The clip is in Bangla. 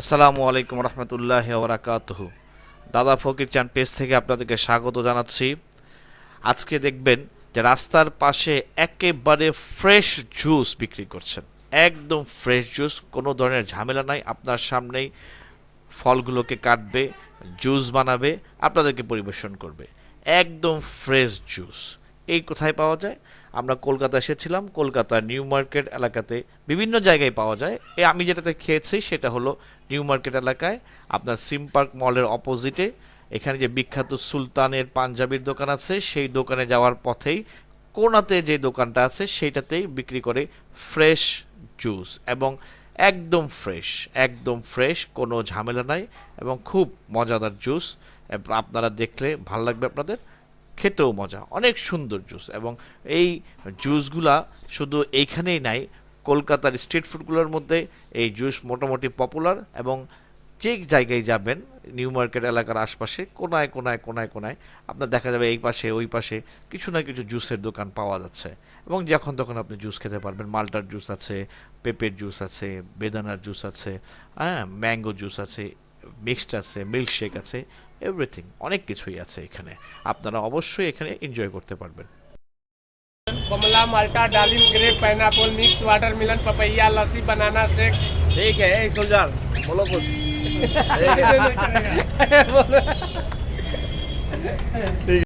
আসসালামু আলাইকুম রহমতুল্লাহ ওবরাকাতহ দাদা ফকির চান পেজ থেকে আপনাদেরকে স্বাগত জানাচ্ছি। আজকে দেখবেন যে রাস্তার পাশে একেবারে ফ্রেশ জুস বিক্রি করছেন। একদম ফ্রেশ জুস কোনো ধরনের ঝামেলা নাই, আপনার সামনেই ফলগুলোকে কাটবে জুস বানাবে, আপনাদেরকে পরিবেশন করবে। একদম ফ্রেশ জুস এই কোথায় পাওয়া যায়? আমরা কলকাতা এসেছিলাম, কলকাতার নিউ মার্কেট এলাকাতে বিভিন্ন জায়গায় পাওয়া যায়। এ আমি যেটাতে খেয়েছি সেটা হলো নিউ মার্কেট এলাকায় আপনার সিম পার্ক মলের অপোজিটে। এখানে যে বিখ্যাত সুলতানের পাঞ্জাবির দোকান আছে, সেই দোকানে যাওয়ার পথেই কোনাতে যে দোকানটা আছে সেইটাতেই বিক্রি করে ফ্রেশ জুস এবং একদম ফ্রেশ একদম ফ্রেশ, কোনো ঝামেলা নাই এবং খুব মজাদার জুস। আপনারা দেখলে ভালো লাগবে আপনাদের। খেতেও মজা। অনেক সুন্দর জুস এবং এই জুসগুলা শুধু এইখানেই নাই, কলকাতার স্ট্রিট ফুডগুলোর মধ্যে এই জুস মোটামুটি পপুলার এবং যে জায়গায় যাবেন, নিউ মার্কেট এলাকার আশপাশে, কোনায় কোনায় কোনায় কোনায়, আপনার দেখা যাবে এই পাশে, ওই পাশে কিছু না কিছু জুসের দোকান পাওয়া যাচ্ছে। এবং যখন তখন আপনি জুস খেতে পারবেন। মাল্টার জুস আছে, পেঁপের জুস আছে, বেদানার জুস আছে হ্যাঁ ম্যাঙ্গো জুস আছে, মিক্সড আছে, মিল্কশেক আছে এভরিথিং অনেক কিছুই আছে এখানে আপনারা অবশ্যই এখানে এনজয় করতে পারবেন कमला माल्टा डालिम grape pineapple mix watermelon papaya lassi banana shake ठीक है ए सुलझान बोलो कुछ ठीक है